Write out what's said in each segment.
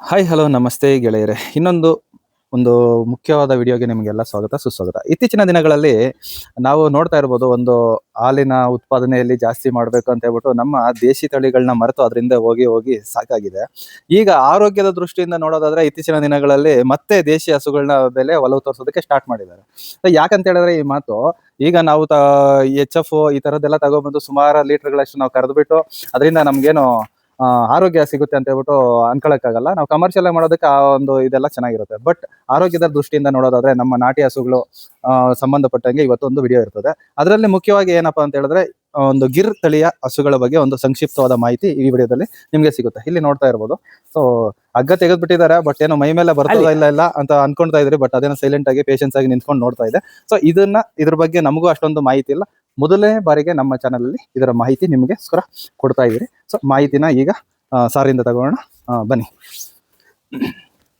Hi hello ನಮಸ್ತೆ ಗೆಳೆಯರೆ. ಇನ್ನೊಂದು, ಒಂದು ಮುಖ್ಯವಾದ ವಿಡಿಯೋಗೆ ನಿಮಗೆಲ್ಲ ಸ್ವಾಗತ, ಸುಸ್ವಾಗತ. ಇತ್ತೀಚಿನ ದಿನಗಳಲ್ಲಿ ನಾವು ನೋಡ್ತಾ ಇರ್ಬೋದು, ಒಂದು ಹಾಲಿನ ಉತ್ಪಾದನೆಯಲ್ಲಿ ಜಾಸ್ತಿ ಮಾಡಬೇಕು ಅಂತ ಹೇಳ್ಬಿಟ್ಟು ನಮ್ಮ ದೇಶಿ ತಳಿಗಳನ್ನ ಮರೆತು ಅದರಿಂದ ಹೋಗಿ ಹೋಗಿ ಸಾಕಾಗಿದೆ. ಈಗ ಆರೋಗ್ಯದ ದೃಷ್ಟಿಯಿಂದ ನೋಡೋದಾದ್ರೆ ಇತ್ತೀಚಿನ ದಿನಗಳಲ್ಲಿ ಮತ್ತೆ ದೇಶಿ ಹಸುಗಳನ್ನ ಬೆಲೆ ಒಲವು ತೋರಿಸೋದಕ್ಕೆ ಸ್ಟಾರ್ಟ್ ಮಾಡಿದ್ದಾರೆ. ಯಾಕಂತ ಹೇಳಿದ್ರೆ ಈ ಮಾತು, ಈಗ ನಾವು ತ ಎಚ್ ಎಫ್ ಈ ತರದ್ದೆಲ್ಲ ತಗೊಂಡ್ಬಂದು ಸುಮಾರು ಲೀಟರ್ಗಳಷ್ಟು ನಾವು ಕರೆದ್ಬಿಟ್ಟು, ಅದರಿಂದ ನಮ್ಗೇನು ಆರೋಗ್ಯ ಸಿಗುತ್ತೆ ಅಂತ ಹೇಳ್ಬಿಟ್ಟು ಅನ್ಕೊಳಕ್ಕಾಗಲ್ಲ. ನಾವು ಕಮರ್ಷಿಯಲ್ ಆಗಿ ಮಾಡೋದಕ್ಕೆ ಆ ಒಂದು ಇದೆಲ್ಲ ಚೆನ್ನಾಗಿರುತ್ತೆ. ಬಟ್ ಆರೋಗ್ಯದ ದೃಷ್ಟಿಯಿಂದ ನೋಡೋದಾದ್ರೆ ನಮ್ಮ ನಾಟಿ ಹಸುಗಳು ಸಂಬಂಧಪಟ್ಟಂಗೆ ಇವತ್ತೊಂದು ವಿಡಿಯೋ ಇರ್ತದೆ. ಅದರಲ್ಲಿ ಮುಖ್ಯವಾಗಿ ಏನಪ್ಪಾ ಅಂತ ಹೇಳಿದ್ರೆ ಒಂದು ಗಿರ್ ತಳಿಯ ಹಸುಗಳ ಬಗ್ಗೆ ಒಂದು ಸಂಕ್ಷಿಪ್ತವಾದ ಮಾಹಿತಿ ಈ ವಿಡಿಯೋದಲ್ಲಿ ನಿಮ್ಗೆ ಸಿಗುತ್ತೆ. ಇಲ್ಲಿ ನೋಡ್ತಾ ಇರ್ಬೋದು. ಸೊ ಹಗ್ಗ ತೆಗೆದ್ಬಿಟ್ಟಿದ್ದಾರೆ ಬಟ್ ಏನೋ ಮೈ ಮೇಲೆ ಬರ್ತದ ಇಲ್ಲ ಇಲ್ಲ ಅಂತ ಅನ್ಕೊಂತ ಇದ್ರಿ ಬಟ್ ಅದೇನೋ ಸೈಲೆಂಟ್ ಆಗಿ ಪೇಷನ್ಸ್ ಆಗಿ ನಿಂತ್ಕೊಂಡು ನೋಡ್ತಾ ಇದೆ. ಸೊ ಇದನ್ನ ಇದ್ರ ಬಗ್ಗೆ ನಮಗೂ ಅಷ್ಟೊಂದು ಮಾಹಿತಿ ಇಲ್ಲ. ಮೊದಲನೇ ಬಾರಿಗೆ ನಮ್ಮ ಚಾನಲ್ ಅಲ್ಲಿ ಇದರ ಮಾಹಿತಿ ನಿಮಗೆ ಸ್ಕರ ಕೊಡ್ತಾ ಇದ್ದೀರಿ. ಸೊ ಮಾಹಿತಿನ ಈಗ ಸಾರಿಂದ ತಗೋಣ ಬನ್ನಿ.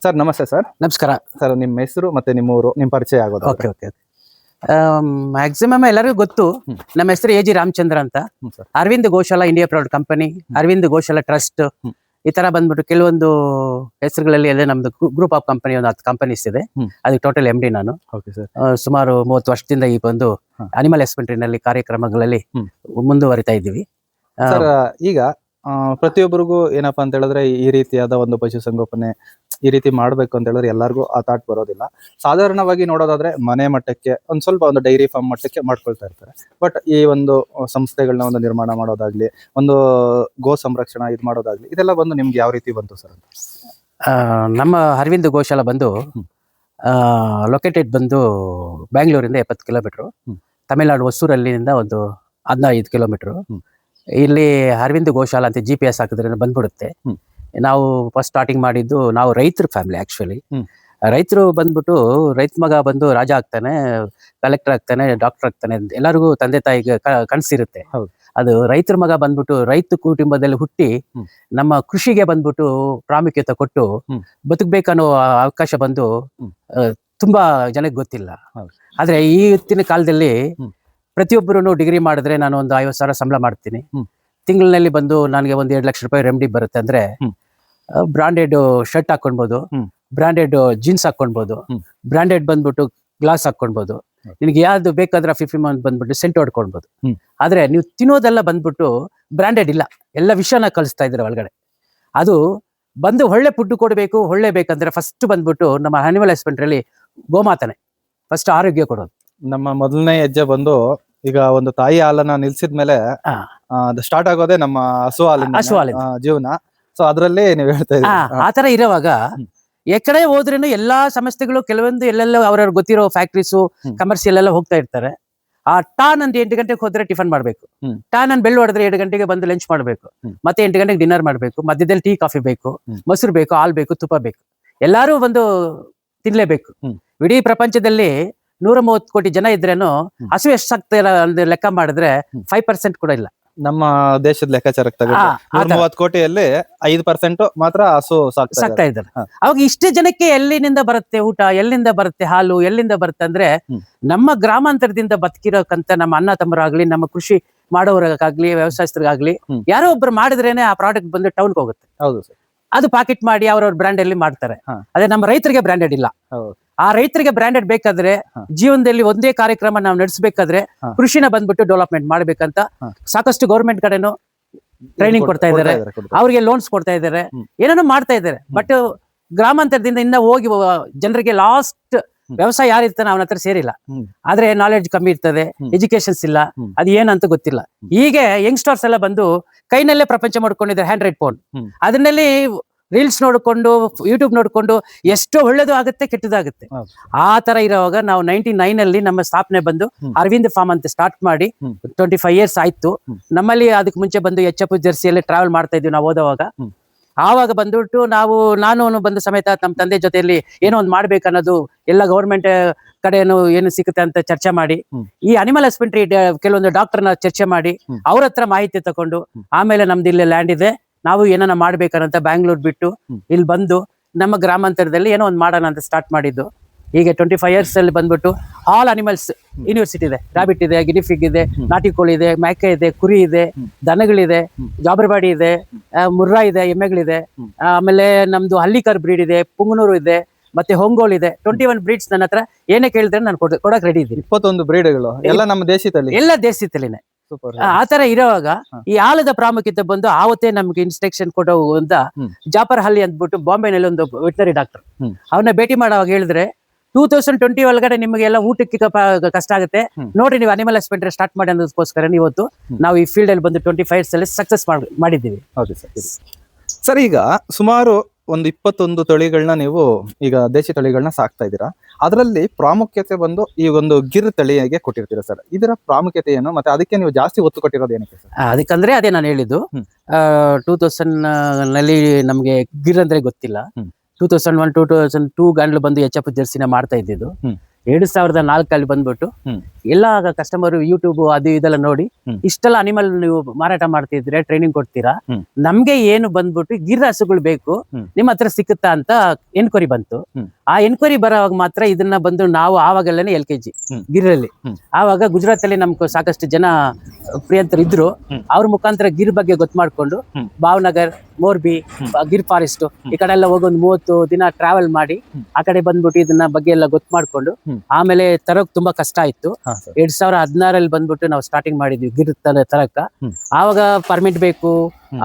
ಸರ್ ನಮಸ್ತೆ ಸರ್ ನಮಸ್ಕಾರ. ಸರ್ ನಿಮ್ಮ ಹೆಸರು ಮತ್ತೆ ನಿಮ್ಮ ಊರು ನಿಮ್ಮ ಪರಿಚಯ ಆಗೋದು ಓಕೆ ಓಕೆ ಮ್ಯಾಕ್ಸಿಮಮ್ ಎಲ್ಲರಿಗೂ ಗೊತ್ತು. ನಮ್ಮ ಹೆಸರು ಎ ಜಿ ರಾಮಚಂದ್ರ ಅಂತ. Sir Arvind Goshala India proud company Arvind Goshala trust. ಈ ತರ ಬಂದ್ಬಿಟ್ಟು ಕೆಲವೊಂದು ಹೆಸರುಗಳಲ್ಲಿ ಅಲ್ಲೇ ನಮ್ದು ಗ್ರೂಪ್ ಆಫ್ ಕಂಪನಿ ಒಂದು ಹತ್ತು ಕಂಪನೀಸ್ ಇದೆ. ಅದಕ್ಕೆ ಟೋಟಲ್ ಎಂ ಡಿ ನಾನು ಓಕೆ ಸರ್ ಸುಮಾರು ಮೂವತ್ತು ವರ್ಷದಿಂದ ಈ ಒಂದು ಹ. ಅನಿಮಲ್ನಲ್ಲಿ ಕಾರ್ಯಕ್ರಮಗಳಲ್ಲಿ. ಮುಂದುವರಿತಾ ಇದ್ದೀವಿ ಈಗ ಪ್ರತಿಯೊಬ್ಬರಿಗೂ ಏನಪ್ಪಾ ಅಂತ ಹೇಳಿದ್ರೆ ಈ ರೀತಿಯಾದ ಒಂದು ಪಶುಸಂಗೋಪನೆ ಈ ರೀತಿ ಮಾಡ್ಬೇಕು ಅಂತ ಹೇಳಿದ್ರೆ ಎಲ್ಲರಿಗೂ ಆ ಥಾಟ್ ಬರೋದಿಲ್ಲ ಸಾಧಾರಣವಾಗಿ ನೋಡೋದಾದ್ರೆ ಮನೆ ಮಟ್ಟಕ್ಕೆ ಒಂದು ಸ್ವಲ್ಪ ಒಂದು ಡೈರಿ ಫಾರ್ಮ್ ಮಟ್ಟಕ್ಕೆ ಮಾಡ್ಕೊಳ್ತಾ ಇರ್ತಾರೆ ಬಟ್ ಈ ಒಂದು ಸಂಸ್ಥೆಗಳನ್ನ ಒಂದು ನಿರ್ಮಾಣ ಮಾಡೋದಾಗ್ಲಿ ಒಂದು ಗೋ ಸಂರಕ್ಷಣಾ ಇದು ಮಾಡೋದಾಗ್ಲಿ ಇದೆಲ್ಲ ಬಂದು ನಿಮ್ಗೆ ಯಾವ ರೀತಿ ಬಂತು ಸರ್ ನಮ್ಮ ಅರವಿಂದ್ ಗೋಶಾಲ ಬಂದು. ಲೊಕೇಟೆಡ್ ಬಂದು ಬ್ಯಾಂಗ್ಳೂರಿಂದ ಎಪ್ಪತ್ತು ಕಿಲೋಮೀಟ್ರು. ತಮಿಳ್ನಾಡು ಹೊಸೂರಲ್ಲಿಂದ ಒಂದು ಹದಿನೈದು ಕಿಲೋಮೀಟ್ರು ಇಲ್ಲಿ ಅರವಿಂದ್ ಗೋಶಾಲ ಅಂತ ಜಿ ಪಿ ಎಸ್ ಹಾಕಿದ್ರೆ ಬಂದ್ಬಿಡುತ್ತೆ. ನಾವು ಫಸ್ಟ್ ಸ್ಟಾರ್ಟಿಂಗ್ ಮಾಡಿದ್ದು ನಾವು ರೈತರ ಫ್ಯಾಮಿಲಿ ಆಕ್ಚುಲಿ ಹ್ಮ್. ರೈತರು ಬಂದ್ಬಿಟ್ಟು ರೈತ ಮಗ ಬಂದು ರಾಜ ಆಗ್ತಾನೆ ಕಲೆಕ್ಟರ್ ಆಗ್ತಾನೆ ಡಾಕ್ಟರ್ ಆಗ್ತಾನೆ ಎಲ್ಲರಿಗೂ ತಂದೆ ತಾಯಿಗೆ ಕನಸಿರುತ್ತೆ ಅದು ರೈತರ ಮಗ ಬಂದ್ಬಿಟ್ಟು ರೈತ ಕುಟುಂಬದಲ್ಲಿ ಹುಟ್ಟಿ ನಮ್ಮ ಕೃಷಿಗೆ ಬಂದ್ಬಿಟ್ಟು ಪ್ರಾಮುಖ್ಯತೆ ಕೊಟ್ಟು. ಬದುಕಬೇಕನ್ನೋ ಅವಕಾಶ ಬಂದು ತುಂಬಾ ಜನಕ್ಕೆ ಗೊತ್ತಿಲ್ಲ. ಆದ್ರೆ ಈ ಹೊತ್ತಿನ ಕಾಲದಲ್ಲಿ ಪ್ರತಿಯೊಬ್ಬರೂ ಡಿಗ್ರಿ ಮಾಡಿದ್ರೆ ನಾನು ಒಂದು ಐವತ್ತು ಸಾವಿರ ಸಂಬಳ ಮಾಡ್ತೀನಿ. ತಿಂಗಳಲ್ಲಿ ತಿಂಗಳಿನಲ್ಲಿ ಬಂದು ನನಗೆ ಒಂದು ಎರಡು ಲಕ್ಷ ರೂಪಾಯಿ ರೆಮಿಡಿ ಬರುತ್ತೆ ಅಂದ್ರೆ. ಬ್ರಾಂಡೆಡ್ ಶರ್ಟ್ ಹಾಕೊಳ್ಬಹುದು. ಬ್ರಾಂಡೆಡ್ ಜೀನ್ಸ್ ಹಾಕೊಳ್ಬಹುದು ಬ್ರಾಂಡೆಡ್ ಬಂದ್ಬಿಟ್ಟು ಗ್ಲಾಸ್ ಹಾಕೊಳ್ಬಹುದು ನಿಮಗೆ ನಿನಗೆ ಯಾವ್ದು ಬೇಕಾದ್ರೆ ಫಿಫ್ಟಿ ಮಂತ್ ಬಂದ್ಬಿಟ್ಟು ಸೆಂಟ್ ಹೊಡ್ಕೊಳ್ಬೋದು. ಹ್ಮ್. ಆದ್ರೆ ನೀವು ತಿನ್ನೋದೆಲ್ಲ ಬಂದ್ಬಿಟ್ಟು ಬ್ರಾಂಡೆಡ್ ಇಲ್ಲ. ಎಲ್ಲ ವಿಷಯನ ಕಲಿಸ್ತಾ ಇದ್ದಾರೆ ಒಳಗಡೆ. ಅದು ಬಂದು ಒಳ್ಳೆ ಫುಡ್ ಕೊಡಬೇಕು ಒಳ್ಳೆ ಬೇಕಂದ್ರೆ ಫಸ್ಟ್ ಬಂದ್ಬಿಟ್ಟು ನಮ್ಮ ಅನಿಮಲ್ ಹಸ್ಬೆಂಡ್ರಲ್ಲಿ ಗೋಮಾತನೆ. ಫಸ್ಟ್ ಆರೋಗ್ಯ ಕೊಡೋದು. ನಮ್ಮ ಮೊದಲನೇ ಹೆಜ್ಜೆ ಬಂದು ಈಗ ಒಂದು ತಾಯಿ ಹಾಲನ್ನ ನಿಲ್ಸಿದ್ಮೇಲೆ ಸ್ಟಾರ್ಟ್ ಆಗೋದೇ ನಮ್ಮ ಹಸು ಹಾಲಿನ ಹಸು. ಜೀವನ. ಸೊ ಅದ್ರಲ್ಲಿ ನೀವು ಹೇಳ್ತಾ ಇದ್ದೀರಾ. ಆ ತರ ಇರುವಾಗ ಎಕಡೆ ಹೋದ್ರೇನು ಎಲ್ಲಾ ಸಂಸ್ಥೆಗಳು ಕೆಲವೊಂದು ಎಲ್ಲೆಲ್ಲ ಅವ್ರವ್ರ ಗೊತ್ತಿರೋ ಫ್ಯಾಕ್ಟ್ರೀಸು ಕಮರ್ಷಿಯಲ್ ಎಲ್ಲ ಹೋಗ್ತಾ ಇರ್ತಾರೆ. ಆ ಟಾನ್ ಅಂತ ಎಂಟು ಗಂಟೆಗೆ ಹೋದ್ರೆ ಟಿಫನ್ ಮಾಡ್ಬೇಕು. ಟಾನ್ ಅನ್ ಬೆಳ್ಳು ಹೊಡೆದ್ರೆ ಎರಡು ಗಂಟೆಗೆ ಬಂದು ಲಂಚ್ ಮಾಡ್ಬೇಕು. ಮತ್ತೆ ಎಂಟು ಗಂಟೆಗೆ ಡಿನ್ನರ್ ಮಾಡ್ಬೇಕು. ಮಧ್ಯದಲ್ಲಿ ಟೀ ಕಾಫಿ ಬೇಕು. ಮೊಸರು ಬೇಕು ಹಾಲ್ ಬೇಕು ತುಪ್ಪ ಬೇಕು. ಎಲ್ಲಾರು ಒಂದು ತಿನ್ಲೇಬೇಕು. ಇಡೀ ಪ್ರಪಂಚದಲ್ಲಿ ನೂರ ಮೂವತ್ತು ಕೋಟಿ ಜನ ಇದ್ರೇನು ಹಸಿವೆ ಹಸು ಎಷ್ಟು ಸಾಕ್ತಾರ ಅಂದ್ರೆ ಲೆಕ್ಕ ಮಾಡಿದ್ರೆ. ಫೈವ್ ಪರ್ಸೆಂಟ್ ಕೂಡ ಇಲ್ಲ. ನಮ್ಮ ದೇಶದ ಲೆಕ್ಕಾಚಾರಕ್ಕೆ ತಗೊಂಡು ಆ, ಆ ನೂರ ಮೂವತ್ತು ಕೋಟಿಯಲ್ಲಿ ಐದು ಪರ್ಸೆಂಟ್ ಮಾತ್ರ ಹಸು ಸಾಕ್ತಾ ಸಾಕ್ತಾ ಇದ್ದಾರೆ. ಇದ್ದಾರೆ ಹಾ. ಅವಾಗ ಇಷ್ಟು ಜನಕ್ಕೆ ಎಲ್ಲಿನಿಂದ ಬರುತ್ತೆ ಊಟ ಎಲ್ಲಿಂದ ಬರುತ್ತೆ ಹಾಲು ಎಲ್ಲಿಂದ ಬರುತ್ತೆ ಅಂದ್ರೆ ಹ್ಮ್. ನಮ್ಮ ಗ್ರಾಮಾಂತರದಿಂದ ಬದುಕಿರೋಕಂತ ನಮ್ಮ ಅಣ್ಣ ತಮ್ಮರಾಗ್ಲಿ ನಮ್ಮ ಕೃಷಿ ಮಾಡೋರಾಗ್ಲಿ ವ್ಯವಸಾಯಸ್ಥರಿಗಾಗ್ಲಿ ಹ್ಮ್. ಯಾರೋ ಒಬ್ರು ಮಾಡಿದ್ರೇನೆ ಆ ಪ್ರಾಡಕ್ಟ್ ಬಂದು ಟೌನ್ಗೆ ಹೋಗುತ್ತೆ ಹೌದು ಸರ್ ಅದು ಪಾಕೆಟ್ ಮಾಡಿ ಅವ್ರವ್ರ ಬ್ರ್ಯಾಂಡ್ ಅಲ್ಲಿ ಮಾಡ್ತಾರೆ ಹಾ. ಅದೇ ನಮ್ಮ ರೈತರಿಗೆ ಬ್ರಾಂಡೆಡ್ ಇಲ್ಲ ಹೌದು ಆ ರೈತರಿಗೆ ಬ್ರಾಂಡೆಡ್ ಬೇಕಾದ್ರೆ. ಜೀವನದಲ್ಲಿ ಒಂದೇ ಕಾರ್ಯಕ್ರಮ ನಾವು ನಡೆಸಬೇಕಾದ್ರೆ. ಕೃಷಿನ ಬಂದ್ಬಿಟ್ಟು ಡೆವಲಪ್ಮೆಂಟ್ ಮಾಡ್ಬೇಕಂತ. ಸಾಕಷ್ಟು ಗೌರ್ಮೆಂಟ್ ಕಡೆನೂ ಟ್ರೈನಿಂಗ್ ಕೊಡ್ತಾ ಇದ್ದಾರೆ. ಅವರಿಗೆ ಲೋನ್ಸ್ ಕೊಡ್ತಾ ಇದ್ದಾರೆ. ಏನೇನೋ ಮಾಡ್ತಾ ಇದ್ದಾರೆ ಬಟ್ ಗ್ರಾಮಾಂತರದಿಂದ ಇನ್ನ ಹೋಗಿ ಜನರಿಗೆ ಲಾಸ್ಟ್ ವ್ಯವಸಾಯ ಯಾರಿರ್ತಾನೆ ಅವನ ಹತ್ರ ಸೇರಿಲ್ಲ ಆದ್ರೆ ನಾಲೆಡ್ಜ್ ಕಮ್ಮಿ ಇರ್ತದೆ. ಎಜುಕೇಶನ್ಸ್ ಇಲ್ಲ ಅದ್ ಏನಂತ ಗೊತ್ತಿಲ್ಲ ಹೀಗೆ ಯಂಗ್ಸ್ಟರ್ಸ್ ಎಲ್ಲ ಬಂದು ಕೈನಲ್ಲೇ ಪ್ರಪಂಚ ಮಾಡ್ಕೊಂಡಿದ್ದಾರೆ ಹ್ಯಾಂಡ್ರೈಡ್ ಫೋನ್. ಅದನ್ನಲ್ಲಿ ರೀಲ್ಸ್ ನೋಡಿಕೊಂಡು ಯೂಟ್ಯೂಬ್ ನೋಡಿಕೊಂಡು ಎಷ್ಟೋ ಒಳ್ಳೇದು ಆಗುತ್ತೆ ಕೆಟ್ಟದಾಗುತ್ತೆ. ಆ ತರ ಇರುವಾಗ ನಾವು ನೈನ್ಟಿ ನೈನ್ ಅಲ್ಲಿ ನಮ್ಮ ಸ್ಥಾಪನೆ ಬಂದು ಅರವಿಂದ್ ಫಾರ್ಮ್ ಅಂತ ಸ್ಟಾರ್ಟ್ ಮಾಡಿ. ಟ್ವೆಂಟಿ ಫೈವ್ ಇಯರ್ಸ್ ಆಯ್ತು ನಮ್ಮಲ್ಲಿ ಅದಕ್ಕೆ ಮುಂಚೆ ಬಂದು ಎಚ್ ಎಫ್ ಜರ್ಸಿಯಲ್ಲಿ ಟ್ರಾವೆಲ್ ಮಾಡ್ತಾ ಇದ್ವಿ ನಾವು ಓದೋವಾಗ. ಆವಾಗ ಬಂದ್ಬಿಟ್ಟು ನಾವು ನಾನು ಬಂದ ಸಮೇತ ನಮ್ಮ ತಂದೆ ಜೊತೆಯಲ್ಲಿ ಏನೋ ಒಂದು ಮಾಡ್ಬೇಕನ್ನೋದು ಎಲ್ಲ ಗೌರ್ಮೆಂಟ್ ಕಡೆನು ಏನು ಸಿಗುತ್ತೆ ಅಂತ ಚರ್ಚೆ ಮಾಡಿ ಈ ಅನಿಮಲ್ ಹಸ್ಬೆಂಡ್ರಿ ಕೆಲವೊಂದು ಡಾಕ್ಟರ್ನ ಚರ್ಚೆ ಮಾಡಿ. ಅವ್ರ ಹತ್ರ ಮಾಹಿತಿ ತಕೊಂಡು ಆಮೇಲೆ ನಮ್ದು ಇಲ್ಲಿ ಲ್ಯಾಂಡ್ ಇದೆ ನಾವು ಏನನ್ನ ಮಾಡ್ಬೇಕನ್ನಂತ ಬ್ಯಾಂಗ್ಳೂರ್ ಬಿಟ್ಟು. ಇಲ್ಲಿ ಬಂದು ನಮ್ಮ ಗ್ರಾಮಾಂತರದಲ್ಲಿ ಏನೋ ಒಂದು ಮಾಡೋಣ ಅಂತ ಸ್ಟಾರ್ಟ್ ಮಾಡಿದ್ದು. ಹೀಗೆ ಟ್ವೆಂಟಿ ಫೈವ್ ಇಯರ್ಸ್ ಅಲ್ಲಿ ಬಂದ್ಬಿಟ್ಟು ಆಲ್ ಅನಿಮಲ್ಸ್ ಯೂನಿವರ್ಸಿಟಿ ಇದೆ. ರಾಬಿಟ್ ಇದೆ ಗಿಡಿಫಿಗ್ ಇದೆ ನಾಟಿ ಕೋಳಿ ಇದೆ ಮೇಕೆ ಇದೆ ಕುರಿ ಇದೆ ದನಗಳಿದೆ ಜಾಬ್ರಬಾಡಿ ಇದೆ ಮುರ್ರಾ ಇದೆ ಎಮ್ಮೆಗಳಿದೆ. ಆಮೇಲೆ ನಮ್ದು ಹಳ್ಳಿಕರ್ ಬ್ರೀಡ್ ಇದೆ ಪುಂಗನೂರು ಇದೆ ಮತ್ತೆ ಹೊಂಗೋಲ್ ಇದೆ. ಟ್ವೆಂಟಿ ಒನ್ ಬ್ರೀಡ್ಸ್ ನನ್ನ ಹತ್ರ ಏನೇ ಕೇಳಿದ್ರೆ ನಾನು ಕೊಡ- ಕೊಡಕ್ ರೆಡಿ ಇದ್ದೀನಿ. ಇಪ್ಪತ್ತೊಂದು ಬ್ರೀಡ್ಗಳು ಎಲ್ಲ ನಮ್ಮ ದೇಶದಲ್ಲಿ ಎಲ್ಲ ದೇಶದಲ್ಲಿನೇ ಆ ತರ ಇರುವಾಗ ಈ ಆಲದ ಪ್ರಾಮುಖ್ಯತೆ ಬಂದು ಆವತ್ತೇ ನಮ್ಗೆ ಇನ್ಸ್ಟ್ರಕ್ಷನ್ ಕೊಡೋ ಅಂತ ಜಾಪರ್ ಜಾಫರ್ ಹಲ್ಲಿ ಅಂದ್ಬಿಟ್ಟು ಬಾಂಬೆನಲ್ಲಿ ಒಂದು ವೆಟನರಿ ಡಾಕ್ಟರ್ ಅವನ್ನ ಭೇಟಿ ಮಾಡುವಾಗ ಹೇಳಿದ್ರೆ ಟೂ ತೌಸಂಡ್ ಟ್ವೆಂಟಿ ಒಳಗಡೆ ನಿಮಗೆಲ್ಲ ಊಟಕ್ಕೆ ಕಷ್ಟ ಆಗುತ್ತೆ. ನೋಡಿ ನೀವು ಅನಿಮಲ್ ಹಸ್ಬೆಂಡ್ರಿ ಸ್ಟಾರ್ಟ್ ಮಾಡಿ ಅನ್ನೋದಕ್ಕೋಸ್ಕರ ಇವತ್ತು ನಾವು ಈ ಫೀಲ್ಡ್ ಅಲ್ಲಿ ಬಂದು ಟ್ವೆಂಟಿ ಫೈವ್ ಅಲ್ಲಿ ಸಕ್ಸಸ್ ಮಾಡಿದ್ದೀವಿ. ಸರ್ ಈಗ ಸುಮಾರು ಒಂದು ಇಪ್ಪತ್ತೊಂದು ತಳಿಗಳನ್ನ ನೀವು ಈಗ ದೇಶಿ ತಳಿಗಳನ್ನ ಸಾಕ್ತಾ ಇದ್ದೀರಾ. ಅದರಲ್ಲಿ ಪ್ರಾಮುಖ್ಯತೆ ಬಂದು ಈ ಒಂದು ಗಿರ್ ತಳಿಗೆ ಕೊಟ್ಟಿರ್ತೀರಾ ಸರ್? ಇದರ ಪ್ರಾಮುಖ್ಯತೆ ಏನು? ಮತ್ತೆ ಅದಕ್ಕೆ ನೀವು ಜಾಸ್ತಿ ಒತ್ತು ಕೊಟ್ಟಿರೋದು ಏನಕ್ಕೆ ಸರ್? ಅದಕ್ಕಂದ್ರೆ ಅದೇ ನಾನು ಹೇಳಿದ್ದು. ಟೂ ತೌಸಂಡ್ನಲ್ಲಿ ನಮಗೆ ಗಿರ್ ಅಂದ್ರೆ ಗೊತ್ತಿಲ್ಲ. Two thousand one two thousand two ಗಂಡ್ಲು ಬಂದು ಎಚ್ ಎಫ್ ಜರ್ಸಿನ ಮಾಡ್ತಾ ಇದ್ದಿದ್ದು. ಎರಡು ಸಾವಿರದ ನಾಲ್ಕಲ್ಲಿ ಬಂದ್ಬಿಟ್ಟು. ಎಲ್ಲ ಕಸ್ಟಮರ್ ಯೂಟ್ಯೂಬ್ ಅದು ಇದೆಲ್ಲ ನೋಡಿ. ಇಷ್ಟೆಲ್ಲ ಅನಿಮಲ್ ನೀವು ಮಾರಾಟ ಮಾಡ್ತಿದ್ರೆ ಟ್ರೈನಿಂಗ್ ಕೊಡ್ತೀರಾ. ನಮ್ಗೆ ಏನು ಬಂದ್ಬಿಟ್ಟು ಗಿರ್ ಹಸುಗಳು ಬೇಕು. ನಿಮ್ಮ ಹತ್ರ ಸಿಕ್ಕುತ್ತಾ ಅಂತ ಎನ್ಕ್ವರಿ ಬಂತು ಆ ಎನ್ಕ್ವರಿ ಬರೋವಾಗ ಮಾತ್ರ ಇದನ್ನ ಬಂದು ನಾವು ಆವಾಗಲ್ಲೇ ಎಲ್ ಕೆ ಜಿ. ಗಿರಲ್ಲಿ ಆವಾಗ ಗುಜರಾತ್ ಅಲ್ಲಿ ನಮ್ಗೆ ಸಾಕಷ್ಟು ಜನ ಪ್ರಿಯಂತರು ಇದ್ರು. ಅವ್ರ ಮುಖಾಂತರ ಗಿರ್ ಬಗ್ಗೆ ಗೊತ್ತು ಮಾಡ್ಕೊಂಡು. ಭಾವನಗರ್ ಮೋರ್ಬಿ ಗಿರ್ ಫಾರೆಸ್ಟ್ ಈ ಕಡೆ ಎಲ್ಲ ಹೋಗಿ ಒಂದು ಮೂವತ್ತು ದಿನ ಟ್ರಾವೆಲ್ ಮಾಡಿ. ಆ ಕಡೆ ಬಂದ್ಬಿಟ್ಟು ಇದನ್ನ ಬಗ್ಗೆ ಎಲ್ಲ ಗೊತ್ತು ಮಾಡ್ಕೊಂಡು ಆಮೇಲೆ ತರೋಕ್ ತುಂಬಾ ಕಷ್ಟ ಇತ್ತು ಎರಡ್ ಸಾವಿರ ಹದಿನಾರಲ್ಲಿ ಬಂದ್ಬಿಟ್ಟು ನಾವು ಸ್ಟಾರ್ಟಿಂಗ್ ಮಾಡಿದ್ವಿ ಗಿರ್ ತರ ತರಕ. ಆವಾಗ ಪರ್ಮಿಟ್ ಬೇಕು.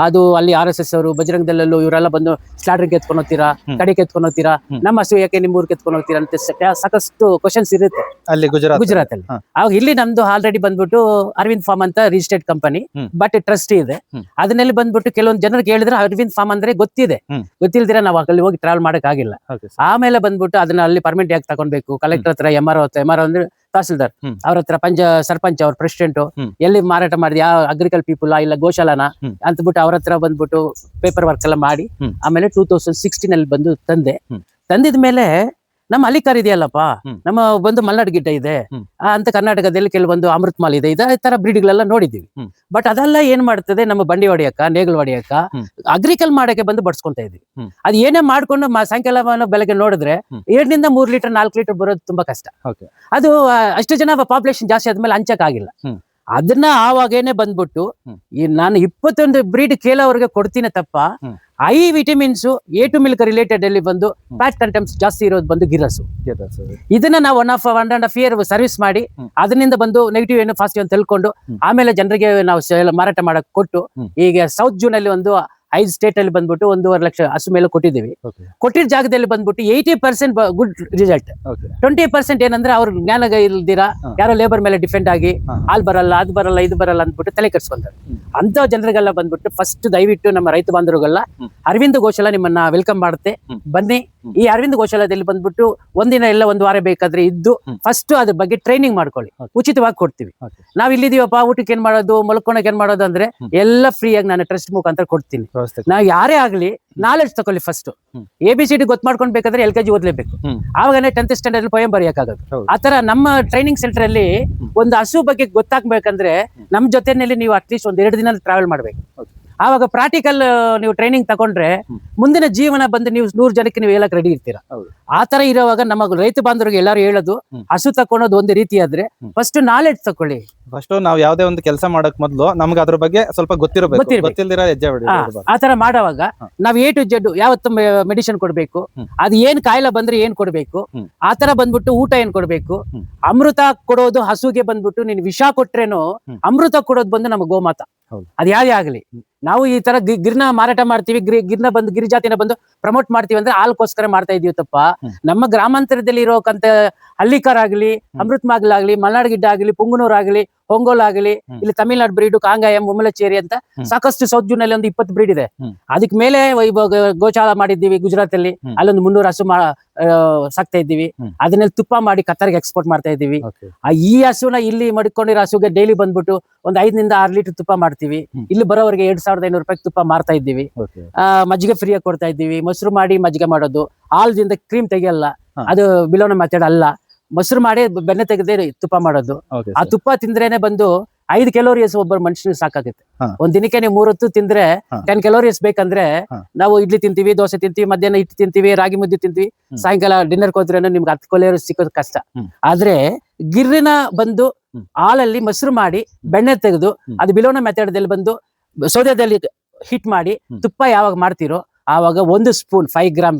ಅದು ಅಲ್ಲಿ ಆರ್ ಎಸ್ ಎಸ್ ಅವರು ಬಜರಂಗದಲ್ಲೂ ಇವರೆಲ್ಲ ಬಂದು ಸ್ಲಾಡ್ರಿಗೆ ಎತ್ಕೊಂಡು ಹೋಗ್ತೀರಾ ಕಡೆ ಎತ್ಕೊಂಡು ಹೋಗ್ತೀರಾ ನಮ್ಮ ಹಸು ಯಾಕೆ ನಿಮ್ಮ ಊರ್ ಎತ್ಕೊಂಡು ಹೋಗ್ತೀರಾ ಅಂತ ಸಾಕಷ್ಟು ಕ್ವಶನ್ಸ್ ಇರುತ್ತೆ. ಅಲ್ಲಿ ಗುಜರಾತ್ ಗುಜರಾತ್ ಅಲ್ಲಿ ಅವಾಗ ಇಲ್ಲಿ ನಮ್ದು ಆಲ್ರೆಡಿ ಬಂದ್ಬಿಟ್ಟು ಅರವಿಂದ್ ಫಾರ್ಮ್ ಅಂತ ರಿಜಿಸ್ಟರ್ಡ್ ಕಂಪನಿ. ಬಟ್ ಟ್ರಸ್ಟ್ ಇದೆ. ಅದನ್ನಲ್ಲಿ ಬಂದ್ಬಿಟ್ಟು ಕೆಲವೊಂದು ಜನರಿಗೆ ಹೇಳಿದ್ರೆ ಅರವಿಂದ್ ಫಾರ್ಮ್ ಅಂದ್ರೆ ಗೊತ್ತಿದೆ. ಗೊತ್ತಿಲ್ದಿರ ನಾವು ಅಲ್ಲಿ ಹೋಗಿ ಟ್ರಾವೆಲ್ ಮಾಡಕ್ ಆಗಿಲ್ಲ ಆಮೇಲೆ ಬಂದ್ಬಿಟ್ಟು ಅದನ್ನ ಅಲ್ಲಿ ಪರ್ಮಿಟ್ ಯಾಕೆ ತಗೊಬೇಕು ಕಲೆಕ್ಟರ್ ಹತ್ರ ಎಂ ಆರ್ ಎಂ ಆರ್ ಅಂದ್ರೆ ತಹಸೀಲ್ದಾರ್. ಅವ್ರ ಹತ್ರ ಪಂಚ ಸರ್ಪಂಚ್ ಅವ್ರ ಪ್ರೆಸಿಡೆಂಟ್ ಎಲ್ಲಿ ಮಾರಾಟ ಮಾಡಿದ ಯಾವ ಅಗ್ರಿಕಲ್ ಪೀಪಲ್ ಇಲ್ಲ ಗೋಶಾಲನ? ಅಂತ ಬಿಟ್ಟು ಅವ್ರ ಹತ್ರ ಬಂದ್ಬಿಟ್ಟು ಪೇಪರ್ ವರ್ಕ್ ಎಲ್ಲ ಮಾಡಿ ಆಮೇಲೆ ಟೂ ತೌಸಂಡ್ ಸಿಕ್ಸ್ಟೀನ್ ಅಲ್ಲಿ ಬಂದು ತಂದೆ. ತಂದಿದ ಮೇಲೆ ನಮ್ಮ ಅಲಿಕಾರ್ ಇದೆಯಲ್ಲಪ್ಪ? ನಮ್ಮ ಒಂದು ಮಲ್ನಾಡ್ ಗಿಡ್ಡ ಇದೆ. ಅಂತ ಕರ್ನಾಟಕದಲ್ಲಿ ಕೆಲವೊಂದು ಅಮೃತ್ ಮಾಲ್ ಇದೆ. ಇದೇ ತರ ಬ್ರೀಡ್ಗಳೆಲ್ಲ ನೋಡಿದ್ದೀವಿ. ಬಟ್ ಅದೆಲ್ಲ ಏನ್ ಮಾಡ್ತದೆ ನಮ್ಮ ಬಂಡಿ ಹೊಡಿಯಕ್ಕ ನೇಗಲ್ ಹೊಡಿಯಕ್ಕ ಅಗ್ರಿಕಲ್ ಮಾಡಕ್ಕೆ ಬಂದು ಬಡ್ಸ್ಕೊಂತ ಇದೀವಿ. ಅದ್ ಏನೇ ಮಾಡ್ಕೊಂಡು ಸಾಯಂಕಾಲ ಬೆಳಗ್ಗೆ ನೋಡಿದ್ರೆ ಎರಡಿಂದ ಎರಡರಿಂದ ಮೂರ್ ಲೀಟರ್ ನಾಲ್ಕು ಲೀಟರ್ ಬರೋದು ತುಂಬಾ ಕಷ್ಟ. ಓಕೆ. ಅದು ಅಷ್ಟು ಜನ ಪಾಪ್ಯುಲೇಷನ್ ಜಾಸ್ತಿ ಆದ್ಮೇಲೆ ಹಂಚಕ್ ಆಗಿಲ್ಲ ಅದನ್ನ ಆವಾಗೇನೆ ಬಂದ್ಬಿಟ್ಟು ಈ ನಾನು ಇಪ್ಪತ್ತೊಂದು ಬ್ರೀಡ್ ಕೇಳೋರ್ಗೆ ಕೊಡ್ತೀನಿ ತಪ್ಪ. I vitamins A to milk related ಅಲ್ಲಿ ಬಂದು ಫ್ಯಾಟ್ ಕಂಟೆಂಟ್ಸ್ ಜಾಸ್ತಿ ಇರೋದು ಬಂದು ಗಿರಸು ಇದನ್ನ ನಾವು one of one and half year service ಮಾಡಿ ಅದರಿಂದ ಬಂದು ನೆಗೆಟಿವ್ ಏನು ಫಾಸ್ಟ್ ಅಂತ ತಿಳ್ಕೊಂಡು ಆಮೇಲೆ ಜನರಿಗೆ ನಾವು ಮಾರಾಟ ಮಾಡಕ್ ಕೊಟ್ಟು. ಈಗ ಸೌತ್ ಜೂನ್ ಅಲ್ಲಿ ಒಂದು ಐದು ಸ್ಟೇಟ್ ಅಲ್ಲಿ ಬಂದ್ಬಿಟ್ಟು ಒಂದೂವರೆ ಲಕ್ಷ ಹಸು ಮೇಲೆ ಕೊಟ್ಟಿದ್ದೀವಿ. ಕೊಟ್ಟಿದ್ದ ಜಾಗದಲ್ಲಿ ಬಂದ್ಬಿಟ್ಟು eighty percent good result twenty percent ಏನಂದ್ರೆ ಅವ್ರ ಜ್ಞಾನ ಇಲ್ದಿರಾ. ಯಾರೋ ಲೇಬರ್ ಮೇಲೆ ಡಿಫೆಂಡ್ ಆಗಿ. ಹಾಲ್ ಬರಲ್ಲ ಅದು ಬರಲ್ಲ ಇದು ಬರಲ್ಲ ಅಂದ್ಬಿಟ್ಟು ತಲೆ ಕೆಡ್ಸ್ಕೊಂತಾರೆ ಹ್ಮ್. ಅಂತ ಜನರಿಗೆಲ್ಲ ಬಂದ್ಬಿಟ್ಟು ಫಸ್ಟ್ ದಯವಿಟ್ಟು ನಮ್ಮ ರೈತ ಬಾಂಧವರಿಗೆಲ್ಲ ಅರವಿಂದ ಗೋಶಾಲ ನಿಮ್ಮನ್ನ ವೆಲ್ಕಮ್ ಮಾಡುತ್ತೆ. ಬನ್ನಿ. ಈ ಅರವಿಂದ ಗೋಶಾಲದಲ್ಲಿ ಬಂದ್ಬಿಟ್ಟು ಒಂದಿನ ಎಲ್ಲ ಒಂದು ವಾರ ಬೇಕಾದ್ರೆ ಇದ್ದು ಫಸ್ಟ್ ಅದ್ರ ಬಗ್ಗೆ ಟ್ರೈನಿಂಗ್ ಮಾಡ್ಕೊಳ್ಳಿ. ಉಚಿತವಾಗಿ ಕೊಡ್ತೀವಿ. ನಾವ್ ಇಲ್ಲಿದೀವಪ್ಪ ಊಟಕ್ಕೆ ಏನ್ ಮಾಡೋದು ಮಲ್ಕೊಳಕ್ ಏನ್ ಮಾಡೋದು ಅಂದ್ರೆ. ಎಲ್ಲ ಫ್ರೀಯಾಗಿ ನಾನು ಟ್ರಸ್ಟ್ ಮುಖಾಂತರ ಕೊಡ್ತೀನಿ. ವ್ಯವಸ್ಥೆ. ನಾವು ಯಾರೇ ಆಗಲಿ ನಾಲೆಜ್ ತಗೊಳ್ಳಿ first. A B C D ಗೊತ್ತು ಮಾಡ್ಕೊಂಡು ಬೇಕಾದ್ರೆ ಎಲ್ ಕೆ ಜಿ ಓದ್ಲೇಬೇಕು. ಆವಾಗನೇ ಟೆಂತ್ ಸ್ಟ್ಯಾಂಡರ್ಡ್ ಪೋಯಂ ಬರೆಯಕ್ಕಾಗುತ್ತೆ ಆ ಆತರ ನಮ್ಮ ಟ್ರೈನಿಂಗ್ ಸೆಂಟರ್ ಅಲ್ಲಿ ಒಂದು ಹಸು ಬಗ್ಗೆ ಗೊತ್ತಾಗ್ಬೇಕಂದ್ರೆ ನಮ್ ಜೊತೆನಲ್ಲಿ ನೀವು ಅಟ್ಲೀಸ್ಟ್ ಒಂದ್ ಎರಡು ದಿನ ಟ್ರಾವೆಲ್ ಮಾಡ್ಬೇಕು. ಆವಾಗ ಪ್ರಾಕ್ಟಿಕಲ್ ನೀವು ಟ್ರೈನಿಂಗ್ ತಗೊಂಡ್ರೆ ಮುಂದಿನ ಜೀವನ ಬಂದು ನೀವು ನೂರು ಜನಕ್ಕೆ ನೀವು ಹೇಳಕ್ ರೆಡಿ ಇರ್ತೀರಾ. ಆ ತರ ಇರುವಾಗ ನಮ್ಮ ರೈತ ಬಾಂಧವರಿಗೆ ಎಲ್ಲರೂ ಹೇಳೋದು. ಹಸು ತಕೊಳ್ಳೋದು ಒಂದು ರೀತಿ ಆದ್ರೆ ಫಸ್ಟ್ ನಾಲೆಡ್ಜ್ ತಕೊಳ್ಳಿ. ಫಸ್ಟ್ ನಾವು ಯಾವ್ದೇ ಒಂದು ಕೆಲಸ ಮಾಡಕ್ ಮೊದಲು ನಮ್ಗೆ ಅದ್ರ ಬಗ್ಗೆ ಸ್ವಲ್ಪ ಗೊತ್ತಿರಬೇಕು. ಗೊತ್ತಿಲ್ದಿರ ಹೆಜ್ಜೆ ಬಿಡಿ ಆ, ಆ ತರ ಮಾಡುವಾಗ ನಾವ್ ಎ ಟು ಜೆಡ್ ಯಾವತ್ತು ಮೆಡಿಸಿನ್ ಕೊಡ್ಬೇಕು. ಅದು ಏನ್ ಕಾಯಿಲೆ ಬಂದ್ರೆ ಏನ್ ಕೊಡ್ಬೇಕು ಆತರ ಬಂದ್ಬಿಟ್ಟು ಊಟ ಏನ್ ಕೊಡ್ಬೇಕು ಅಮೃತ ಕೊಡೋದು ಹಸುಗೆ ಬಂದ್ಬಿಟ್ಟು ನೀನ್ ವಿಷ ಕೊಟ್ರೇನು ಅಮೃತ ಕೊಡೋದು ಬಂದು ನಮ್ಗೆ ಗೋಮಾತ. ಅದ್ ಯಾವ್ದೇ ಆಗ್ಲಿ. ನಾವು ಈ ತರ ಗಿ- ಗಿರ್ನ ಮಾರಾಟ ಮಾಡ್ತೀವಿ ಗಿರ್- ಗಿರ್ನ ಬಂದು ಗಿರಿಜಾತಿನ ಬಂದು ಪ್ರಮೋಟ್ ಮಾಡ್ತೀವಿ ಅಂದ್ರೆ ಹಾಲ್ಕೋಸ್ಕರ ಮಾಡ್ತಾ ಇದೀವಿ ತಪ್ಪ. ನಮ್ಮ ಗ್ರಾಮಾಂತರದಲ್ಲಿ ಇರೋಕಂತ ಹಳ್ಳಿಕರ್ ಆಗ್ಲಿ ಅಮೃತ್ ಮಾಗ್ಲಾಗ್ಲಿ ಮಲ್ನಾಡ್ ಗಿಡ್ಡ ಆಗ್ಲಿ ಪುಂಗನೂರ್ ಆಗ್ಲಿ ಹೊಂಗೋಲ್ ಆಗಲಿ ಇಲ್ಲಿ ತಮಿಳ್ನಾಡು ಬ್ರೀಡ್ ಕಾಂಗಾಯಂ ಉಮಲಚೇರಿ ಅಂತ ಸಾಕಷ್ಟು ಸೌತ್ ಜೂನ್ ಅಲ್ಲಿ ಒಂದು ಇಪ್ಪತ್ತು ಬ್ರೀಡ್ ಇದೆ. ಅದಕ್ಕೆ ಅದಕ್ ಮೇಲೆ ಗೋಚಾಲ ಮಾಡಿದ್ದೀವಿ ಗುಜರಾತ್ ಅಲ್ಲಿ. ಅಲ್ಲೊಂದು ಮುನ್ನೂರು ಹಸು ಸಾಕ್ತಾ ಇದ್ದೀವಿ. ಅದನ್ನೆಲ್ಲ ತುಪ್ಪ ಮಾಡಿ ಕತ್ತರ್ಗೆ ಎಕ್ಸ್ಪೋರ್ಟ್ ಮಾಡ್ತಾ ಇದ್ದೀವಿ. ಆ ಈ ಹಸುನ ಇಲ್ಲಿ ಮಡ್ಕೊಂಡಿರೋ ಹಸುಗೆ ಡೈಲಿ ಬಂದ್ಬಿಟ್ಟು ಒಂದ್ ಐದರಿಂದ ಆರು ಲೀಟರ್ ತುಪ್ಪ ಮಾಡ್ತೀವಿ. ಇಲ್ಲಿ ಬರೋವರೆಗೆ ಎರಡ್ ಸಾವಿರದ ಐನೂರು ರೂಪಾಯಿ ತುಪ್ಪ ಮಾರ್ತಾ ಇದ್ದೀವಿ. ಮಜ್ಜಿಗೆ ಫ್ರೀಯಾಗಿ ಕೊಡ್ತಾ ಇದ್ದೀವಿ. ಮೊಸರು ಮಾಡಿ ಮಜ್ಜಿಗೆ ಮಾಡೋದು. ಹಾಲ್ದಿಂದ ಕ್ರೀಮ್ ತೆಗೆಯಲ್ಲ. ಅದು ಬಿಲೋನ ಮೆಥಡ್ ಅಲ್ಲ. ಮೊಸರು ಮಾಡಿ ಬೆಣ್ಣೆ ತೆಗೆದೇ ತುಪ್ಪ ಮಾಡೋದು ಆ ತುಪ್ಪ ತಿಂದ್ರೇನೆ ಬಂದು ಐದು ಕೆಲೋರಿಯಸ್ ಒಬ್ಬ ಮನುಷ್ಯನಿಗೆ ಸಾಕಾಗುತ್ತೆ. ಒಂದ್ ದಿನಕ್ಕೆ ನೀವು ಮೂರೊತ್ತು ತಿಂದ್ರೆ. ಟೆನ್ ಕೆಲೋರಿಯಸ್ ಬೇಕಂದ್ರೆ ನಾವು ಇಡ್ಲಿ ತಿಂತೀವಿ ದೋಸೆ ತಿಂತೀವಿ ಮಧ್ಯಾಹ್ನ ಹಿಟ್ಟು ತಿಂತೀವಿ ರಾಗಿ ಮುದ್ದೆ ತಿಂತೀವಿ. ಸಾಯಂಕಾಲ ಡಿನ್ನರ್ ಹೋದ್ರೆ ನಿಮ್ಗೆ ಹತ್ತು ಕೆಲೋರಿಯಸ್ ಸಿಕ್ಕೋದು ಕಷ್ಟ. ಆದ್ರೆ ಗಿರ್ರಿನ ಬಂದು. ಹಾಲಲ್ಲಿ ಮೊಸರು ಮಾಡಿ ಬೆಣ್ಣೆ ತೆಗೆದು. ಅದು ಬಿಲೋನ ಮೆಥಡ್ದಲ್ಲಿ ಬಂದು ಸೌದೆದಲ್ಲಿ ಹಿಟ್ ಮಾಡಿ ತುಪ್ಪ ಯಾವಾಗ ಮಾಡ್ತಿರೋ ಆವಾಗ ಒಂದು ಸ್ಪೂನ್ ಫೈವ್ ಗ್ರಾಮ್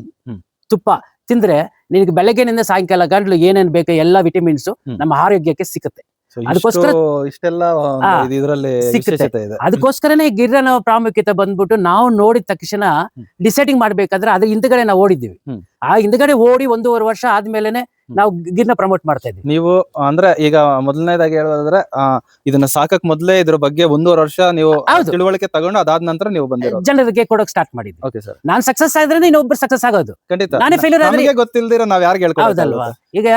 ತುಪ್ಪ ತಿಂದ್ರೆ ನಿನಗೆ ಬೆಳಗ್ಗೆನಿಂದ ಸಾಯಂಕಾಲ ಗಂಟ್ಲು ಏನೇನ್ ಬೇಕು ಎಲ್ಲಾ ವಿಟಮಿನ್ಸ್ ನಮ್ಮ ಆರೋಗ್ಯಕ್ಕೆ ಸಿಗುತ್ತೆ. ಅದಕ್ಕೋಸ್ಕರ- ಇಷ್ಟೆಲ್ಲ ಅದಕ್ಕೋಸ್ಕರನೇ ಗಿರ್ರನ ಪ್ರಾಮುಖ್ಯತೆ ಬಂದ್ಬಿಟ್ಟು ನಾವು ನೋಡಿದ ತಕ್ಷಣ ಡಿಸೈಡಿಂಗ್ ಮಾಡ್ಬೇಕಾದ್ರೆ ಅದ್ರ ಹಿಂದ್ಗಡೆ ನಾವು ಓಡಿದ್ದೀವಿ. ಆ ಹಿಂದ್ಗಡೆ ಓಡಿ ಒಂದೂವರೆ ವರ್ಷ ಆದ್ಮೇಲೆನೆ ನಾವು ಗಿರ್ನ ಪ್ರಮೋಟ್ ಮಾಡ್ತಾ ಇದ್ದೀವಿ. ನೀವು ಅಂದ್ರೆ ಈಗ ಮೊದಲನೇದಾಗಿ ಹೇಳೋದಾದ್ರೆ ಇದನ್ನ ಸಾಕಕ್ ಮೊದಲೇ ಇದ್ರ ಬಗ್ಗೆ ಒಂದೂವರೆ ವರ್ಷ ನೀವು. ತಿಳುವಳಿಕೆ ತಗೊಂಡು ಅದಾದ ನಂತರ ನೀವು ಬಂದಿರೋದು. ಜನರಿಗೆ ಕೊಡೋಕ್ ಸ್ಟಾರ್ಟ್ ಮಾಡಿದ್ವಿ ಓಕೆ ಸರ್ ನಾನ್ ಸಕ್ಸಸ್ ಆದ್ರೆ ಇನ್ನೊಬ್ರು ಸಕ್ಸಸ್ ಆಗೋದು. ಖಂಡಿತ. ನಾನೇ ಫೇಲ್ಯೂರ್ ಆದ್ರೆ- ಗೊತ್ತಿಲ್ದಿರ ನಾವ್ ಯಾರು ಹೌದಲ್ವಾ? ಈಗ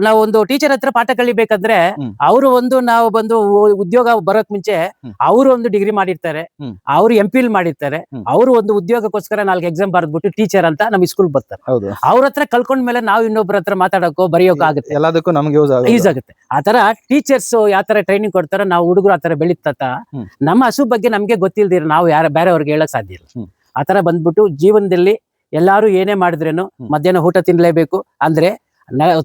ನಾವು ಒಂದು ಟೀಚರ್ ಹತ್ರ ಪಾಠ ಕಲಿಬೇಕಂದ್ರೆ. ಅವರು ಒಂದು ನಾವು ಬಂದು ಉದ್ಯೋಗ ಬರೋಕ್ ಮುಂಚೆ. ಅವರು ಒಂದು ಡಿಗ್ರಿ ಮಾಡಿರ್ತಾರೆ. ಅವರು ಎಂ ಪಿಲ್ ಮಾಡಿರ್ತಾರೆ. ಅವರು ಒಂದು ಉದ್ಯೋಗಕ್ಕೋಸ್ಕರ ನಾಲ್ಕು ಎಕ್ಸಾಮ್ ಬರೆದ್ಬಿಟ್ಟು ಟೀಚರ್ ಅಂತ ನಮ್ ಸ್ಕೂಲ್ ಬರ್ತಾರೆ. ಅವ್ರ ಹತ್ರ ಕಲ್ಕೊಂಡ್ಮೇಲೆ ನಾವು ಇನ್ನೊಬ್ರ ಹತ್ರ ಮಾತಾಡಕ್ಕೋ ಬರೆಯೋಕೋ ಆಗುತ್ತೆ ಎಲ್ಲದಕ್ಕೂ ನಮ್ಗೆ ಯೂಸ್ ಯೂಸ್ ಆಗುತ್ತೆ. ಆಗುತ್ತೆ ಆತರ ಟೀಚರ್ಸ್ ಯಾವ ತರ ಟ್ರೈನಿಂಗ್ ಕೊಡ್ತಾರೋ ನಾವು ಹುಡುಗರು ಆತರ ಬೆಳೀತತ ಹ್ಮ್. ನಮ್ಮ ಹಸು ಬಗ್ಗೆ ನಮ್ಗೆ ಗೊತ್ತಿಲ್ದಿರ ನಾವು ಯಾರ ಬೇರೆಯವ್ರಿಗೆ ಹೇಳಕ್ ಸಾಧ್ಯ ಇಲ್ಲ. ಆತರ ಬಂದ್ಬಿಟ್ಟು ಜೀವನದಲ್ಲಿ ಎಲ್ಲಾರು ಏನೇ ಮಾಡಿದ್ರೇನು. ಮಧ್ಯಾಹ್ನ ಊಟ ತಿನ್ಲೇಬೇಕು ಅಂದ್ರೆ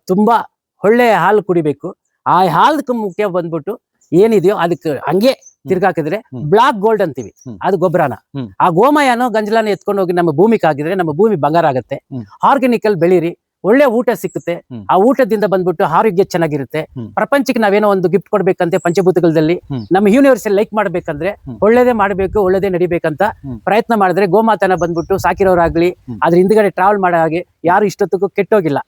ತುಂಬಾ ಒಳ್ಳೆ ಹಾಲು ಕುಡಿಬೇಕು. ಆ ಹಾಲ್ಕ್ ಮುಖ್ಯ ಬಂದ್ಬಿಟ್ಟು ಏನಿದೆಯೋ ಅದಕ್ಕೆ ಹಂಗೆ ತಿರ್ಗಾಕಿದ್ರೆ. ಬ್ಲಾಕ್ ಗೋಲ್ಡ್ ಅಂತೀವಿ. ಅದು ಗೊಬ್ಬರನ. ಆ ಗೋಮಯನೋ ಗಂಜಲಾನ ಎತ್ಕೊಂಡು ಹೋಗಿ ನಮ್ಮ ಭೂಮಿಗೆ ಹಾಕಿದ್ರೆ ನಮ್ಮ ಭೂಮಿ ಬಂಗಾರ ಆಗುತ್ತೆ. ಆರ್ಗ್ಯಾನಿಕಲ್ ಬೆಳೀರಿ. ಒಳ್ಳೆ ಊಟ ಸಿಕ್ಕುತ್ತೆ ಆ ಊಟದಿಂದ ಬಂದ್ಬಿಟ್ಟು ಆರೋಗ್ಯ ಚೆನ್ನಾಗಿರುತ್ತೆ. ಪ್ರಪಂಚಕ್ಕೆ ನಾವೇನೋ ಒಂದು ಗಿಫ್ಟ್ ಕೊಡ್ಬೇಕಂತೆ ಪಂಚಭೂತಗಳಲ್ಲಿ. ನಮ್ಮ ಯೂನಿವರ್ಸ್ ಲೈಕ್ ಮಾಡ್ಬೇಕಂದ್ರೆ. ಒಳ್ಳೇದೇ ಮಾಡ್ಬೇಕು ಒಳ್ಳೇದೇ ನಡಿಬೇಕಂತ. ಪ್ರಯತ್ನ ಮಾಡಿದ್ರೆ ಗೋಮಾತನ ಬಂದ್ಬಿಟ್ಟು ಸಾಕಿರೋರಾಗ್ಲಿ ಆದ್ರೆ ಅದ್ರ ಹಿಂದ್ಗಡೆ ಟ್ರಾವೆಲ್ ಮಾಡೋ ಹಾಗೆ ಯಾರು ಇಷ್ಟೊತ್ತಿಗೂ ಕೆಟ್ಟೋಗಿಲ್ಲ.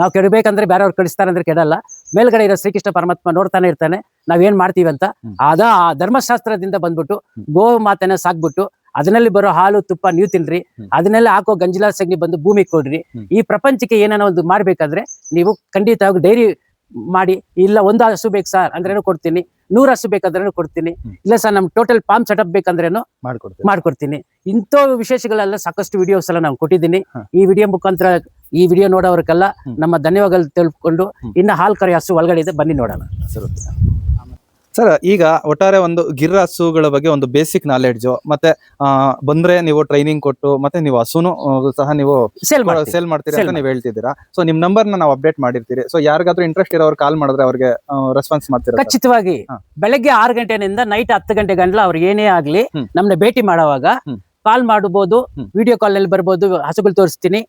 ನಾವು ಕೆಡಬೇಕಂದ್ರೆ ಬೇರೆಯವ್ರು ಕಳಿಸ್ತಾರೆ ಅಂದ್ರೆ ಕೆಡಲ್ಲ ಮೇಲ್ಗಡೆ ಇರೋ ಶ್ರೀಕೃಷ್ಣ ಪರಮಾತ್ಮ ನೋಡ್ತಾನೆ ಇರ್ತಾನೆ ನಾವೇನ್ ಮಾಡ್ತೀವಿ ಅಂತ ಆದ ಅದ ಆ ಧರ್ಮಶಾಸ್ತ್ರದಿಂದ ಬಂದ್ಬಿಟ್ಟು. ಗೋ ಮಾತನ ಸಾಕ್ಬಿಟ್ಟು ಅದರಲ್ಲಿ ಬರೋ ಹಾಲು ತುಪ್ಪ ನೀವು ತಿನ್ರಿ. ಅದನ್ನೆಲ್ಲ ಹಾಕೋ ಗಂಜಿಲಾ ಸಗಣಿ ಬಂದು ಭೂಮಿಗೆ ಕೊಡ್ರಿ. ಈ ಪ್ರಪಂಚಕ್ಕೆ ಏನಾನ ಒಂದು ಮಾಡ್ಬೇಕಾದ್ರೆ ನೀವು ಖಂಡಿತವಾಗಿ ಡೈರಿ ಮಾಡಿ ಇಲ್ಲ ಒಂದು ಹಸು ಬೇಕು ಸರ್ ಅಂದ್ರೇನು ಕೊಡ್ತೀನಿ ನೂರ ಹಸು ಬೇಕಾದ್ರೇನು ಕೊಡ್ತೀನಿ ಇಲ್ಲ ಸರ್ ನಮ್ ಟೋಟಲ್ ಪಾಮ್ ಸೆಟಪ್ ಬೇಕಂದ್ರೇನು ಮಾಡ್ಕೊಡ್ತೀನಿ. ಮಾಡ್ಕೊಡ್ತೀನಿ. ಇಂಥ ವಿಶೇಷಗಳೆಲ್ಲ ಸಾಕಷ್ಟು ವಿಡಿಯೋಸ್ ಎಲ್ಲ ನಾವು ಕೊಟ್ಟಿದ್ದೀನಿ. ಈ ವಿಡಿಯೋ ಮುಖಾಂತರ ಈ ವಿಡಿಯೋ ನೋಡೋರ್ಗೆಲ್ಲ ನಮ್ಮ ಧನ್ಯವಾದಗಳು ತಿಳ್ಕೊಂಡು. ಇನ್ನ ಹಾಲ್ ಕರಿ ಹಸು ಒಳಗಡೆ ಇದೆ ಬನ್ನಿ ನೋಡೋಣ. ಸರ್ ಈಗ ಒಟ್ಟಾರೆ ಒಂದು ಗಿರ್ ಹಸುಗಳ ಬಗ್ಗೆ ಒಂದು ಬೇಸಿಕ್ ನಾಲೆಡ್ಜು ಮತ್ತೆ ಬಂದ್ರೆ ನೀವು ಟ್ರೈನಿಂಗ್ ಕೊಟ್ಟು ಮತ್ತೆ ನೀವು ಹಸುನು ಸಹ ನೀವು ಸೇಲ್ ಸೇಲ್ ಮಾಡ್ತೀರಿ ಅಂತ ನೀವು ಹೇಳ್ತಿದ್ದೀರಾ? ಸೊ ನಿಮ್ ನಂಬರ್ ನಾವು ಅಪ್ಡೇಟ್ ಮಾಡಿರ್ತೀರಿ. ಸೊ ಯಾರಿಗಾದ್ರೂ ಇಂಟ್ರೆಸ್ಟ್ ಇರೋರು ಕಾಲ್ ಮಾಡಿದ್ರೆ ಅವ್ರಿಗೆ ರೆಸ್ಪಾನ್ಸ್ ಮಾಡ್ತೀರಾ ಖಚಿತವಾಗಿ. ಬೆಳಗ್ಗೆ ಆರು ಗಂಟೆನಿಂದ ನೈಟ್ ಹತ್ತು ಗಂಟೆ ಗಂಟ್ಲ ಅವ್ರಿಗೆ ಏನೇ ಆಗ್ಲಿ ನಮ್ನ ಭೇಟಿ ಮಾಡುವಾಗ ಕಾಲ್ ಮಾಡಬಹುದು ವಿಡಿಯೋ ಕಾಲ್ ಅಲ್ಲಿ ಬರ್ಬೋದು ಹಸುಗಳು ತೋರಿಸ್ತೀನಿ.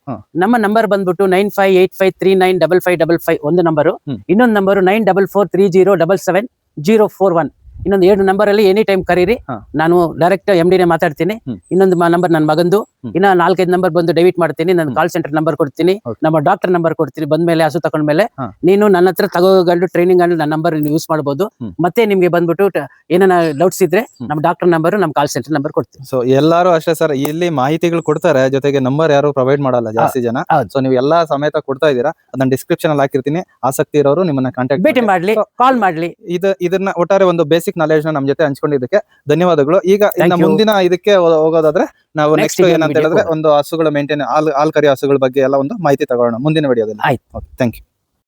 ನಮ್ಮ ನಂಬರ್ ಬಂದ್ಬಿಟ್ಟು nine five eight five three nine double five double five ಒಂದು ನಂಬರು. ಇನ್ನೊಂದು number nine double four three zero double seven zero four one ಇನ್ನೊಂದು ಎರಡು ನಂಬರ್ ಅಲ್ಲಿ ಎನಿ ಟೈಮ್ ಕರೀರಿ ನಾನು ಡೈರೆಕ್ಟ್ ಎಂ ಡಿನೇ ಮಾತಾಡ್ತೀನಿ. ಇನ್ನೊಂದು ನಂಬರ್ ನನ್ನ ಮಗಂದು. ಇನ್ನ ನಾಲ್ಕೈದು ನಂಬರ್ ಬಂದು ಡೆಬಿಟ್ ಮಾಡ್ತೀನಿ ನನ್ನ ಕಾಲ್ ಸೆಂಟರ್ ನಂಬರ್ ಕೊಡ್ತೀನಿ ನಮ್ಮ ಡಾಕ್ಟರ್ ನಂಬರ್ ಕೊಡ್ತೀನಿ ಬಂದ್ಮೇಲೆ ಹಸು ತಗೊಂಡ್ಮೇಲೆ ಮೇಲೆ ನೀನು ನನ್ನ ಹತ್ರ ತಗೋಗಂಡು ಟ್ರೈನಿಂಗ್ ಅಲ್ಲಿ ನನ್ನ ನಂಬರ್ ಯೂಸ್ ಮಾಡಬಹುದು ಮತ್ತೆ ನಿಮ್ಗೆ ಬಂದ್ಬಿಟ್ಟು ಏನನ್ನ ಏನಾನ ಡೌಟ್ಸ್ ಇದ್ರೆ. ನಮ್ಮ ಡಾಕ್ಟರ್ ನಂಬರ್ ನಮ್ಮ ಕಾಲ್ ಸೆಂಟರ್ ನಂಬರ್ ಕೊಡ್ತೀನಿ. ಸೊ ಎಲ್ಲಾರು ಅಷ್ಟೇ ಸರ್ ಇಲ್ಲಿ ಮಾಹಿತಿಗಳು ಕೊಡ್ತಾರೆ ಜೊತೆಗೆ ನಂಬರ್ ಯಾರು ಪ್ರೊವೈಡ್ ಮಾಡಲ್ಲ ಜಾಸ್ತಿ ಜನ. ಸೊ ನೀವು ಎಲ್ಲಾ ಸಮೇತ ಕೊಡ್ತಾ ಇದ್ದೀರಾ ಅದನ್ನ ಡಿಸ್ಕ್ರಿಪ್ಷನ್ ಅಲ್ಲಿ ಹಾಕಿರ್ತೀನಿ. ಆಸಕ್ತಿ ಇರೋರು ನಿಮ್ಮನ್ನ ಕಾಂಟ್ಯಾಕ್ಟ್ ಭೇಟಿ ಮಾಡ್ಲಿ ಕಾಲ್ ಮಾಡ್ಲಿ. ಇದು ಇದನ್ನ ಒಟ್ಟಾರೆ ಒಂದು ಬೇಸಿಕ್ ನಾಲೆಜ್ನ ನಮ್ ಜೊತೆ ಹಂಚ್ಕೊಂಡಿದ್ದಕ್ಕೆ. ಧನ್ಯವಾದಗಳು. ಈಗ ಇನ್ನ ಮುಂದಿನ ಇದಕ್ಕೆ ಹೋಗೋದಾದ್ರೆ ನಾವು ನೆಕ್ಸ್ಟ್ ಏನಂತ ಹೇಳಿದ್ರೆ ಒಂದು ಹಸುಗಳ ಮೇಂಟೈನ್ ಹಾಲ್ ಹಾಲ್ ಕರಿ ಹಸುಗಳ ಬಗ್ಗೆ ಎಲ್ಲ ಒಂದು ಮಾಹಿತಿ ತಗೋಣ ಮುಂದಿನ ವಿಡಿಯೋದಲ್ಲಿ ಆಯ್ತು. Okay thank you